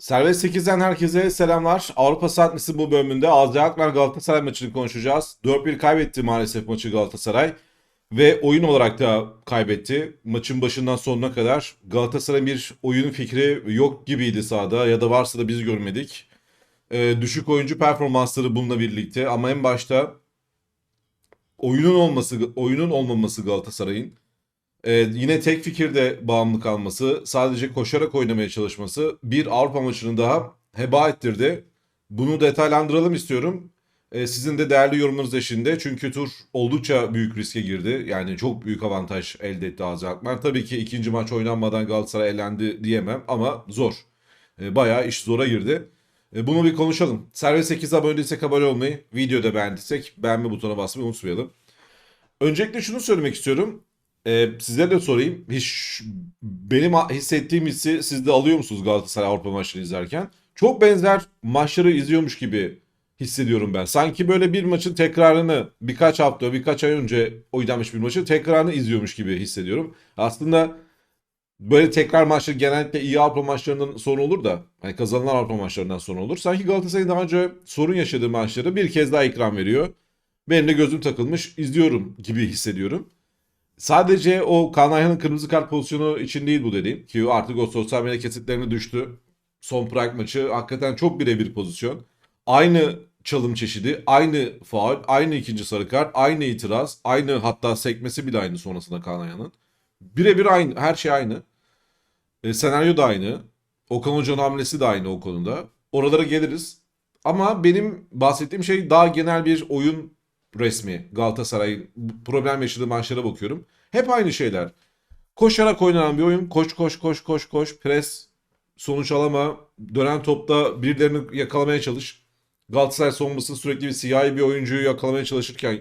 Serbest 8'den herkese selamlar. Avrupa Saatmesi bu bölümünde Azra Aklar Galatasaray maçını konuşacağız. 4-1 kaybetti maalesef maçı Galatasaray. Ve oyun olarak da kaybetti. Maçın başından sonuna kadar Galatasaray'ın bir oyun fikri yok gibiydi sahada ya da varsa da biz görmedik. Ee, düşük oyuncu performansları bununla birlikte ama en başta oyunun olması oyunun olmaması Galatasaray'ın ee, yine tek fikirde bağımlı kalması, sadece koşarak oynamaya çalışması bir Avrupa maçını daha heba ettirdi. Bunu detaylandıralım istiyorum. Ee, sizin de değerli yorumunuz eşinde. Çünkü tur oldukça büyük riske girdi. Yani çok büyük avantaj elde etti Azi Alkmaar. Tabii ki ikinci maç oynanmadan Galatasaray elendi diyemem ama zor. Ee, bayağı iş zora girdi. Ee, bunu bir konuşalım. Servis 8 abone değilsek abone olmayı, videoda beğendiysek beğenme butonuna basmayı unutmayalım. Öncelikle şunu söylemek istiyorum. Ee, size de sorayım. Hiç, benim hissettiğim hissi siz de alıyor musunuz Galatasaray Avrupa maçını izlerken? Çok benzer maçları izliyormuş gibi hissediyorum ben. Sanki böyle bir maçın tekrarını birkaç hafta, birkaç ay önce oynanmış bir maçın tekrarını izliyormuş gibi hissediyorum. Aslında böyle tekrar maçları genellikle iyi Avrupa maçlarından sonra olur da hani kazanılan Avrupa maçlarından sonra olur. Sanki Galatasaray daha önce sorun yaşadığı maçları bir kez daha ikram veriyor. Benim de gözüm takılmış izliyorum gibi hissediyorum. Sadece o Kaan Ayhan'ın kırmızı kart pozisyonu için değil bu dediğim. Ki artık o sosyal medya kesitlerine düştü. Son Prag maçı hakikaten çok birebir pozisyon. Aynı çalım çeşidi, aynı faul, aynı ikinci sarı kart, aynı itiraz, aynı hatta sekmesi bile aynı sonrasında Kaan Ayhan'ın. Birebir aynı, her şey aynı. E, senaryo da aynı. Okan Hoca'nın hamlesi de aynı o konuda. Oralara geliriz. Ama benim bahsettiğim şey daha genel bir oyun resmi. Galatasaray problem yaşadığı maçlara bakıyorum. Hep aynı şeyler. Koşarak oynanan bir oyun. Koş koş koş koş koş. Pres. Sonuç alama. Dönen topta birilerini yakalamaya çalış. Galatasaray savunması sürekli bir siyahi bir oyuncuyu yakalamaya çalışırken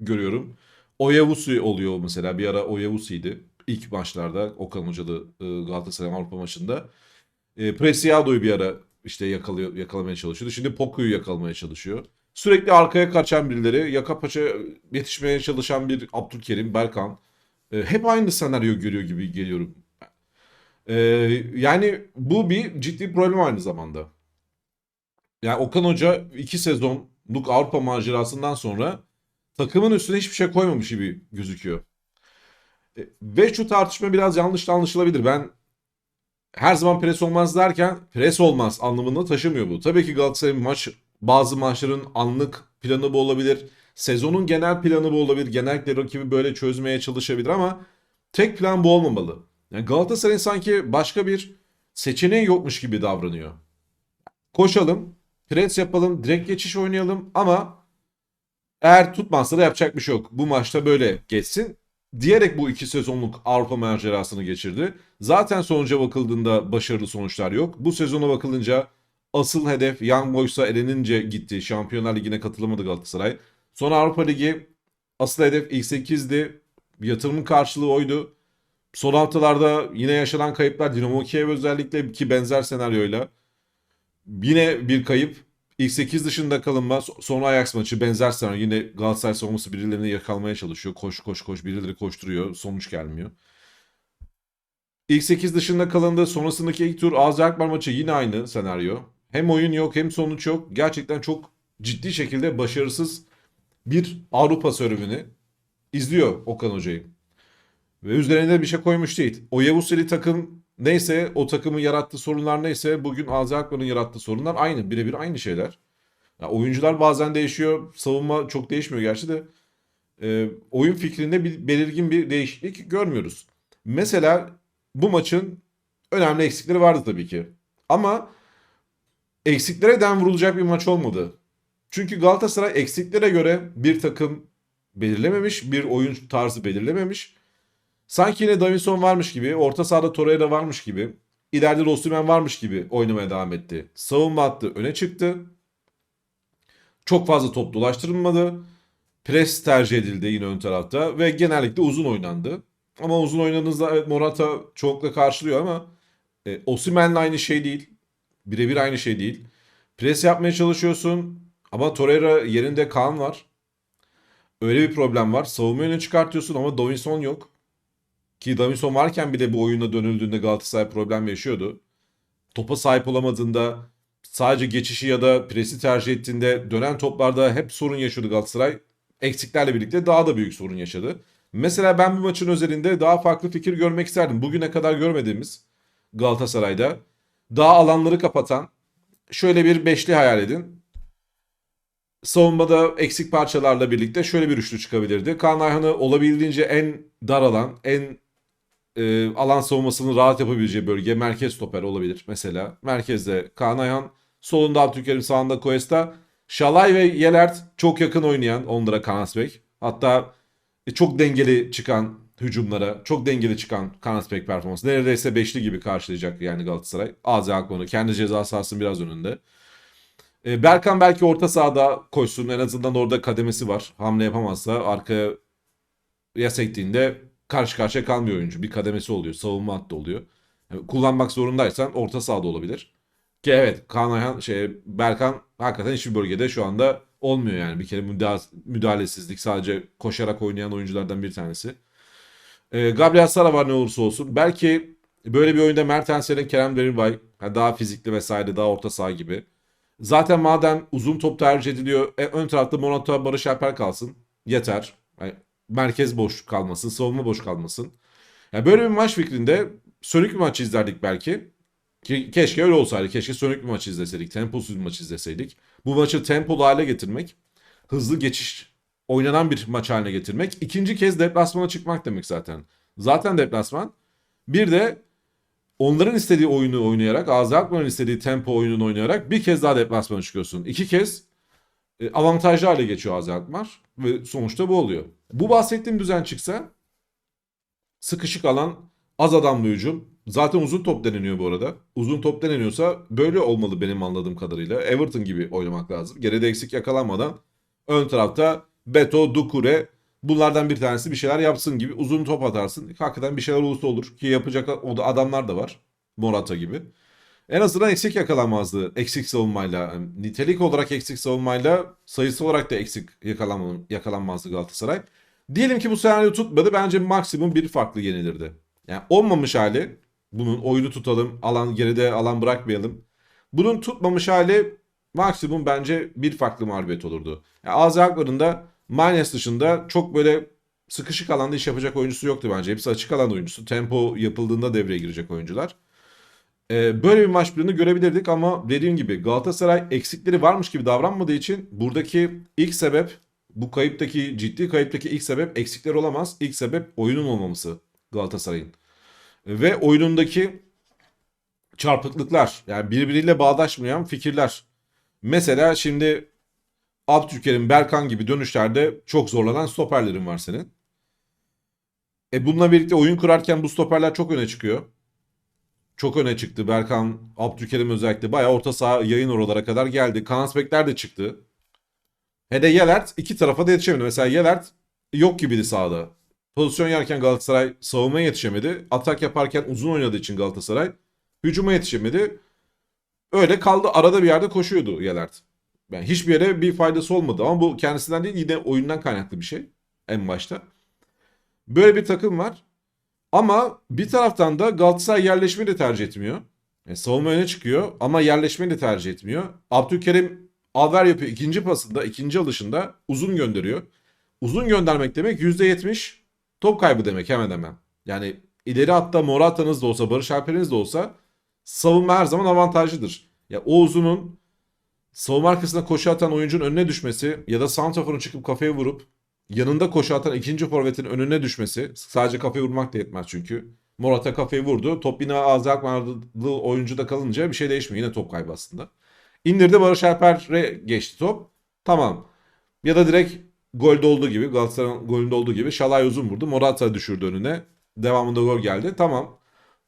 görüyorum. Oyavusi oluyor mesela. Bir ara Oyavusi'ydi. İlk maçlarda Okan Hoca'da e, Galatasaray Avrupa maçında. E, Preciado'yu bir ara işte yakalıyor, yakalamaya çalışıyordu. Şimdi Poku'yu yakalamaya çalışıyor. Sürekli arkaya kaçan birileri, yaka paça yetişmeye çalışan bir Abdülkerim, Berkan. E, hep aynı senaryo görüyor gibi geliyorum. E, yani bu bir ciddi problem aynı zamanda. Yani Okan Hoca iki sezonluk Avrupa macerasından sonra takımın üstüne hiçbir şey koymamış gibi gözüküyor. E, ve şu tartışma biraz yanlış anlaşılabilir. Ben her zaman pres olmaz derken pres olmaz anlamında taşımıyor bu. Tabii ki Galatasaray'ın maç bazı maçların anlık planı bu olabilir. Sezonun genel planı bu olabilir. Genellikle rakibi böyle çözmeye çalışabilir ama tek plan bu olmamalı. Yani Galatasaray sanki başka bir seçeneği yokmuş gibi davranıyor. Koşalım, pres yapalım, direkt geçiş oynayalım ama eğer tutmazsa da yapacak bir şey yok. Bu maçta böyle geçsin diyerek bu iki sezonluk Avrupa macerasını geçirdi. Zaten sonuca bakıldığında başarılı sonuçlar yok. Bu sezona bakılınca asıl hedef Young Boys'a elenince gitti. Şampiyonlar Ligi'ne katılamadı Galatasaray. Sonra Avrupa Ligi asıl hedef ilk 8'di. Yatırımın karşılığı oydu. Son haftalarda yine yaşanan kayıplar Dinamo Kiev özellikle ki benzer senaryoyla. Yine bir kayıp. İlk 8 dışında kalınma. Sonra Ajax maçı benzer senaryo. Yine Galatasaray savunması birilerini yakalamaya çalışıyor. Koş koş koş birileri koşturuyor. Sonuç gelmiyor. İlk 8 dışında kalındı. Sonrasındaki ilk tur Ağzı Akbar maçı yine aynı senaryo. Hem oyun yok hem sonuç yok. Gerçekten çok ciddi şekilde başarısız bir Avrupa serüveni izliyor Okan Hoca'yı. Ve üzerine bir şey koymuş değil. O Yavuzeli takım neyse o takımın yarattığı sorunlar neyse bugün Azi Akbar'ın yarattığı sorunlar aynı. Birebir aynı şeyler. Ya oyuncular bazen değişiyor. Savunma çok değişmiyor gerçi de. E, oyun fikrinde bir belirgin bir değişiklik görmüyoruz. Mesela bu maçın önemli eksikleri vardı tabii ki. Ama eksiklere den vurulacak bir maç olmadı. Çünkü Galatasaray eksiklere göre bir takım belirlememiş, bir oyun tarzı belirlememiş. Sanki yine Davinson varmış gibi, orta sahada Torreira varmış gibi, ileride Rossimen varmış gibi oynamaya devam etti. Savunma hattı öne çıktı. Çok fazla top dolaştırılmadı. Pres tercih edildi yine ön tarafta ve genellikle uzun oynandı. Ama uzun oynadığınızda evet Morata çoğunlukla karşılıyor ama e, Osimhen'le aynı şey değil. Birebir aynı şey değil. Pres yapmaya çalışıyorsun ama Torreira yerinde Kaan var. Öyle bir problem var. Savunma öne çıkartıyorsun ama Davinson yok. Ki Davinson varken bile bu oyuna dönüldüğünde Galatasaray problem yaşıyordu. topa sahip olamadığında sadece geçişi ya da presi tercih ettiğinde dönen toplarda hep sorun yaşıyordu Galatasaray. Eksiklerle birlikte daha da büyük sorun yaşadı. Mesela ben bu maçın özelinde daha farklı fikir görmek isterdim. Bugüne kadar görmediğimiz Galatasaray'da daha alanları kapatan şöyle bir beşli hayal edin. Savunmada eksik parçalarla birlikte şöyle bir üçlü çıkabilirdi. Kaan Ayhan'ı olabildiğince en dar alan, en e, alan savunmasını rahat yapabileceği bölge merkez stoper olabilir mesela. Merkezde Kaan Ayhan, solunda Abdülkerim, sağında Cuesta. Şalay ve Yelert çok yakın oynayan onlara Kanasbek. Hatta e, çok dengeli çıkan hücumlara, çok dengeli çıkan Kanasbek performansı. Neredeyse beşli gibi karşılayacak yani Galatasaray. Azi Akman'ı kendi ceza sahasının biraz önünde. E, Berkan belki orta sahada koşsun. En azından orada kademesi var. Hamle yapamazsa arkaya ya sektiğinde karşı karşıya kalmıyor oyuncu. Bir kademesi oluyor. Savunma hattı oluyor. Yani kullanmak zorundaysan orta sahada olabilir. Ki evet Kaan Ayhan, şey, Berkan hakikaten hiçbir bölgede şu anda olmuyor yani. Bir kere müdahale, müdahalesizlik sadece koşarak oynayan oyunculardan bir tanesi. E, Gabriel Sara var ne olursa olsun. Belki böyle bir oyunda Mertens'in Kerem Demirbay yani daha fizikli vesaire daha orta saha gibi. Zaten madem uzun top tercih ediliyor e, ön tarafta Morata Barış Alper kalsın. Yeter. Yani merkez boş kalmasın, savunma boş kalmasın. Yani böyle bir maç fikrinde sönük bir maç izlerdik belki. Ki, keşke öyle olsaydı. Keşke sönük bir maç izleseydik. Temposuz bir maç izleseydik. Bu maçı tempolu hale getirmek, hızlı geçiş oynanan bir maç haline getirmek. ikinci kez deplasmana çıkmak demek zaten. Zaten deplasman. Bir de onların istediği oyunu oynayarak, Akman'ın istediği tempo oyununu oynayarak bir kez daha deplasmana çıkıyorsun. İki kez e, avantajlı hale geçiyor Akmar ve sonuçta bu oluyor. Bu bahsettiğim düzen çıksa sıkışık alan az adamlı hücum. Zaten uzun top deneniyor bu arada. Uzun top deneniyorsa böyle olmalı benim anladığım kadarıyla. Everton gibi oynamak lazım. Geride eksik yakalanmadan ön tarafta Beto, Dukure bunlardan bir tanesi bir şeyler yapsın gibi uzun top atarsın. Hakikaten bir şeyler olursa olur ki yapacak adamlar da var. Morata gibi. En azından eksik yakalanmazdı. Eksik savunmayla. Nitelik olarak eksik savunmayla sayısı olarak da eksik yakalanma, yakalanmazdı Galatasaray. Diyelim ki bu senaryo tutmadı. Bence maksimum bir farklı yenilirdi. Yani olmamış hali bunun oyunu tutalım. Alan geride alan bırakmayalım. Bunun tutmamış hali maksimum bence bir farklı mağlubiyet olurdu. Yani Azi Akbar'ın Manes dışında çok böyle sıkışık alanda iş yapacak oyuncusu yoktu bence. Hepsi açık alan oyuncusu. Tempo yapıldığında devreye girecek oyuncular. Ee, böyle bir maç planı görebilirdik ama dediğim gibi Galatasaray eksikleri varmış gibi davranmadığı için buradaki ilk sebep bu kayıptaki ciddi kayıptaki ilk sebep eksikler olamaz. İlk sebep oyunun olmaması Galatasaray'ın. Ve oyunundaki çarpıklıklar yani birbiriyle bağdaşmayan fikirler. Mesela şimdi Abdülkerim, Berkan gibi dönüşlerde çok zorlanan stoperlerin var senin. E bununla birlikte oyun kurarken bu stoperler çok öne çıkıyor. Çok öne çıktı. Berkan, Abdülkerim özellikle bayağı orta saha yayın oralara kadar geldi. Kansbekler de çıktı. He de Yelert iki tarafa da yetişemedi. Mesela Yelert yok gibiydi sahada. Pozisyon yerken Galatasaray savunmaya yetişemedi. Atak yaparken uzun oynadığı için Galatasaray hücuma yetişemedi. Öyle kaldı arada bir yerde koşuyordu Yelert. Yani hiçbir yere bir faydası olmadı ama bu kendisinden değil yine oyundan kaynaklı bir şey en başta. Böyle bir takım var. Ama bir taraftan da Galatasaray yerleşmeyi de tercih etmiyor. Yani savunma öne çıkıyor ama yerleşmeyi de tercih etmiyor. Abdülkerim Alver yapıyor ikinci pasında, ikinci alışında uzun gönderiyor. Uzun göndermek demek %70 top kaybı demek hemen hemen. Yani ileri hatta Morata'nız da olsa, Barış Alper'iniz de olsa savunma her zaman avantajlıdır. Ya o uzunun savunma arkasına koşu atan oyuncunun önüne düşmesi ya da santraforun çıkıp kafaya vurup yanında koşu atan ikinci forvetin önüne düşmesi sadece kafaya vurmak da yetmez çünkü. Morata kafayı vurdu. Top yine Azı Akmarlı oyuncuda kalınca bir şey değişmiyor. Yine top kaybı aslında. İndirdi Barış Alper'e geçti top. Tamam. Ya da direkt golde olduğu gibi Galatasaray'ın golünde olduğu gibi Şalay uzun vurdu. Morata düşürdü önüne. Devamında gol geldi. Tamam.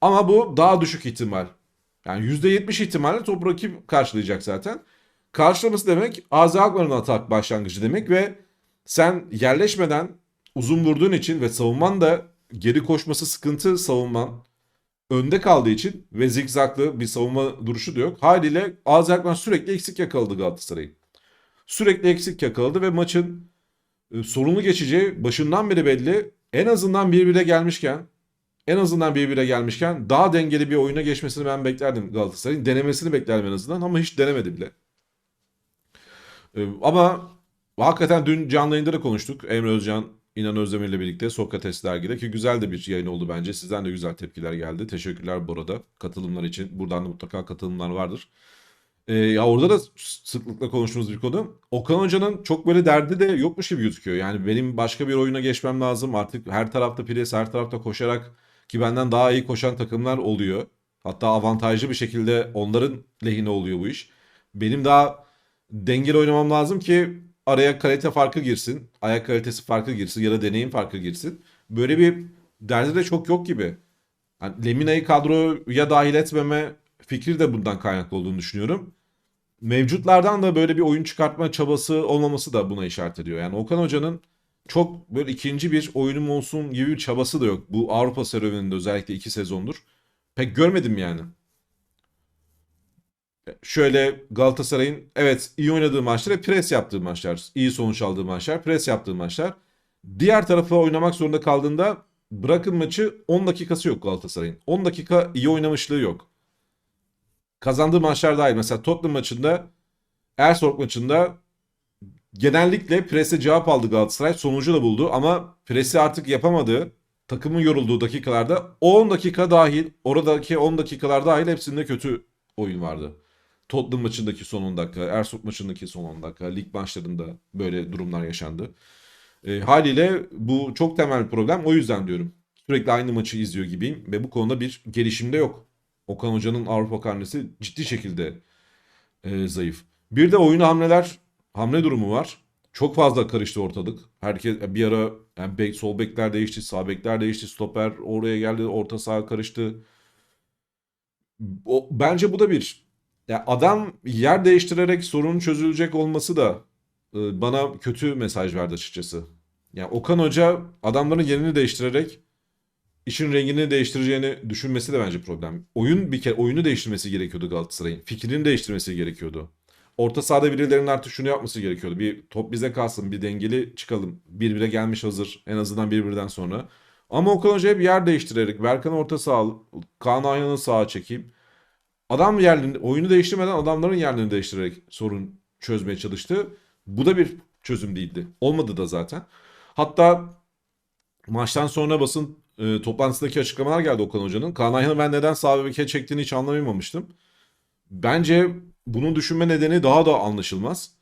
Ama bu daha düşük ihtimal. Yani %70 ihtimalle top rakip karşılayacak zaten. Karşılaması demek Azi Akman'ın atak başlangıcı demek ve sen yerleşmeden uzun vurduğun için ve savunman da geri koşması sıkıntı savunman önde kaldığı için ve zigzaglı bir savunma duruşu da yok. Haliyle Azi Akman sürekli eksik yakaladı Galatasaray'ı. Sürekli eksik yakaladı ve maçın e, sorunlu geçeceği başından beri belli. En azından birbirine gelmişken en azından 1-1'e gelmişken daha dengeli bir oyuna geçmesini ben beklerdim Galatasaray'ın. Denemesini beklerdim en azından ama hiç denemedi bile. Ee, ama hakikaten dün canlı yayında da konuştuk. Emre Özcan, İnan Özdemir ile birlikte Sokrates dergide ki güzel de bir yayın oldu bence. Sizden de güzel tepkiler geldi. Teşekkürler bu arada katılımlar için. Buradan da mutlaka katılımlar vardır. Ee, ya orada da sıklıkla konuştuğumuz bir konu. Okan Hoca'nın çok böyle derdi de yokmuş gibi gözüküyor. Yani benim başka bir oyuna geçmem lazım. Artık her tarafta pres, her tarafta koşarak ki benden daha iyi koşan takımlar oluyor. Hatta avantajlı bir şekilde onların lehine oluyor bu iş. Benim daha dengeli oynamam lazım ki araya kalite farkı girsin. Ayak kalitesi farkı girsin ya da deneyim farkı girsin. Böyle bir derdi de çok yok gibi. Yani Lemina'yı kadroya dahil etmeme fikri de bundan kaynaklı olduğunu düşünüyorum. Mevcutlardan da böyle bir oyun çıkartma çabası olmaması da buna işaret ediyor. Yani Okan Hoca'nın çok böyle ikinci bir oyunum olsun gibi bir çabası da yok. Bu Avrupa serüveninde özellikle iki sezondur. Pek görmedim yani. Şöyle Galatasaray'ın evet iyi oynadığı maçlar ve pres yaptığı maçlar. iyi sonuç aldığı maçlar, pres yaptığı maçlar. Diğer tarafa oynamak zorunda kaldığında bırakın maçı 10 dakikası yok Galatasaray'ın. 10 dakika iyi oynamışlığı yok. Kazandığı maçlar dahil. Mesela Tottenham maçında Ersorg maçında genellikle prese cevap aldı Galatasaray. Sonucu da buldu ama presi artık yapamadığı, takımın yorulduğu dakikalarda o 10 dakika dahil, oradaki 10 dakikalar dahil hepsinde kötü oyun vardı. Tottenham maçındaki son 10 dakika, Ersun maçındaki son 10 dakika, lig maçlarında böyle durumlar yaşandı. E, haliyle bu çok temel bir problem. O yüzden diyorum. Sürekli aynı maçı izliyor gibiyim ve bu konuda bir gelişim de yok. Okan Hoca'nın Avrupa karnesi ciddi şekilde e, zayıf. Bir de oyun hamleler, hamle durumu var. Çok fazla karıştı ortalık. Herkes bir ara yani bek, sol bekler değişti, sağ bekler değişti, stoper oraya geldi, orta saha karıştı. O, bence bu da bir ya adam yer değiştirerek sorun çözülecek olması da e, bana kötü mesaj verdi açıkçası. Yani Okan Hoca adamların yerini değiştirerek işin rengini değiştireceğini düşünmesi de bence problem. Oyun bir kere oyunu değiştirmesi gerekiyordu Galatasaray'ın. Fikrini değiştirmesi gerekiyordu. Orta sahada birilerinin artık şunu yapması gerekiyordu. Bir top bize kalsın, bir dengeli çıkalım. Bir bire gelmiş hazır. En azından bir birden sonra. Ama Okan Hoca hep yer değiştirerek Berkan orta saha, Kaan Ayhan'ı sağa çekeyim. Adam yerlerini, oyunu değiştirmeden adamların yerlerini değiştirerek sorun çözmeye çalıştı. Bu da bir çözüm değildi. Olmadı da zaten. Hatta maçtan sonra basın e, toplantısındaki açıklamalar geldi Okan Hoca'nın. Kaan Ayhan'ı ben neden sağ beke çektiğini hiç anlamamıştım. Bence bunun düşünme nedeni daha da anlaşılmaz.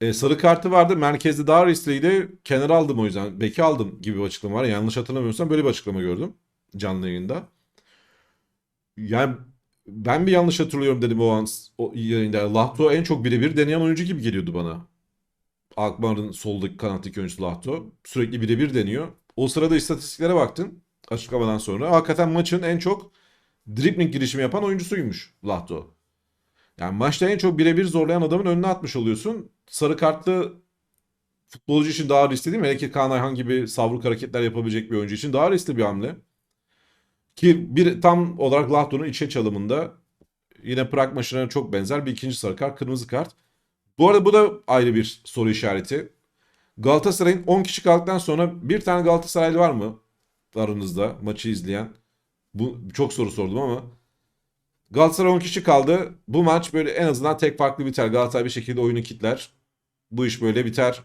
E, sarı kartı vardı. Merkezde daha riskliydi. Kenara aldım o yüzden. Beki aldım gibi bir açıklama var. Yanlış hatırlamıyorsam böyle bir açıklama gördüm. Canlı yayında. Yani ben bir yanlış hatırlıyorum dedim o an o yayında. Lahto en çok birebir deneyen oyuncu gibi geliyordu bana. Akbar'ın soldaki kanattaki oyuncusu Lahto. Sürekli birebir deniyor. O sırada istatistiklere baktın açıklamadan sonra. Hakikaten maçın en çok dribbling girişimi yapan oyuncusuymuş Lahto. Yani maçta en çok birebir zorlayan adamın önüne atmış oluyorsun. Sarı kartlı futbolcu için daha riskli değil mi? Hele ki Kaan Ayhan gibi savruk hareketler yapabilecek bir oyuncu için daha riskli bir hamle. Ki bir tam olarak Lahto'nun içe çalımında yine Prag maçına çok benzer bir ikinci sarı kart, kırmızı kart. Bu arada bu da ayrı bir soru işareti. Galatasaray'ın 10 kişi kaldıktan sonra bir tane Galatasaraylı var mı aranızda maçı izleyen? Bu çok soru sordum ama Galatasaray 10 kişi kaldı. Bu maç böyle en azından tek farklı biter. Galatasaray bir şekilde oyunu kitler. Bu iş böyle biter.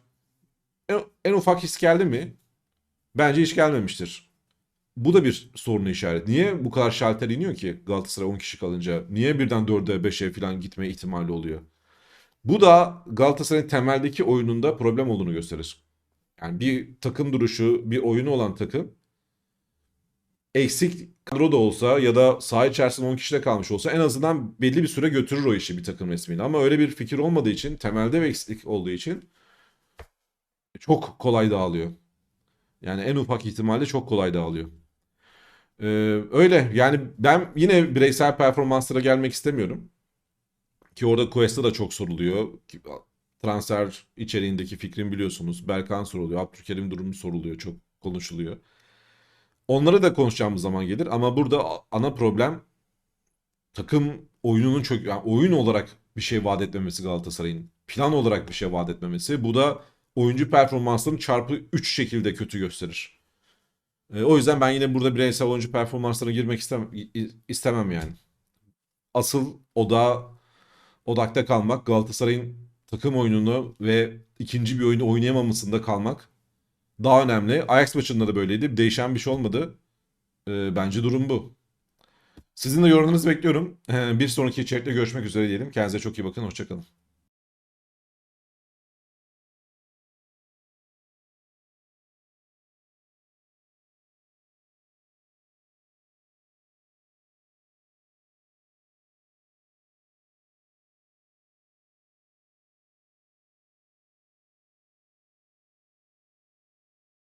En, en ufak his geldi mi? Bence hiç gelmemiştir. Bu da bir sorunu işaret. Niye bu kadar şalter iniyor ki Galatasaray 10 kişi kalınca? Niye birden 4'e 5'e falan gitme ihtimali oluyor? Bu da Galatasaray'ın temeldeki oyununda problem olduğunu gösterir. Yani bir takım duruşu, bir oyunu olan takım eksik kadro da olsa ya da saha içerisinde 10 kişide kalmış olsa en azından belli bir süre götürür o işi bir takım resmiyle. Ama öyle bir fikir olmadığı için, temelde bir eksiklik olduğu için çok kolay dağılıyor. Yani en ufak ihtimalle çok kolay dağılıyor. Ee, öyle yani ben yine bireysel performanslara gelmek istemiyorum. Ki orada Cuesta da çok soruluyor. Transfer içeriğindeki fikrin biliyorsunuz. Berkan soruluyor. Abdülkerim durumu soruluyor. Çok konuşuluyor. Onları da konuşacağımız zaman gelir. Ama burada ana problem takım oyununun çok yani oyun olarak bir şey vaat etmemesi Galatasaray'ın. Plan olarak bir şey vaat etmemesi. Bu da oyuncu performanslarını çarpı 3 şekilde kötü gösterir. E, o yüzden ben yine burada bireysel oyuncu performanslarına girmek istem istemem yani. Asıl oda odakta kalmak, Galatasaray'ın takım oyununu ve ikinci bir oyunu oynayamamasında kalmak daha önemli. Ajax maçında da böyleydi. Değişen bir şey olmadı. E, bence durum bu. Sizin de yorumlarınızı bekliyorum. E, bir sonraki içerikte görüşmek üzere diyelim. Kendinize çok iyi bakın. Hoşçakalın.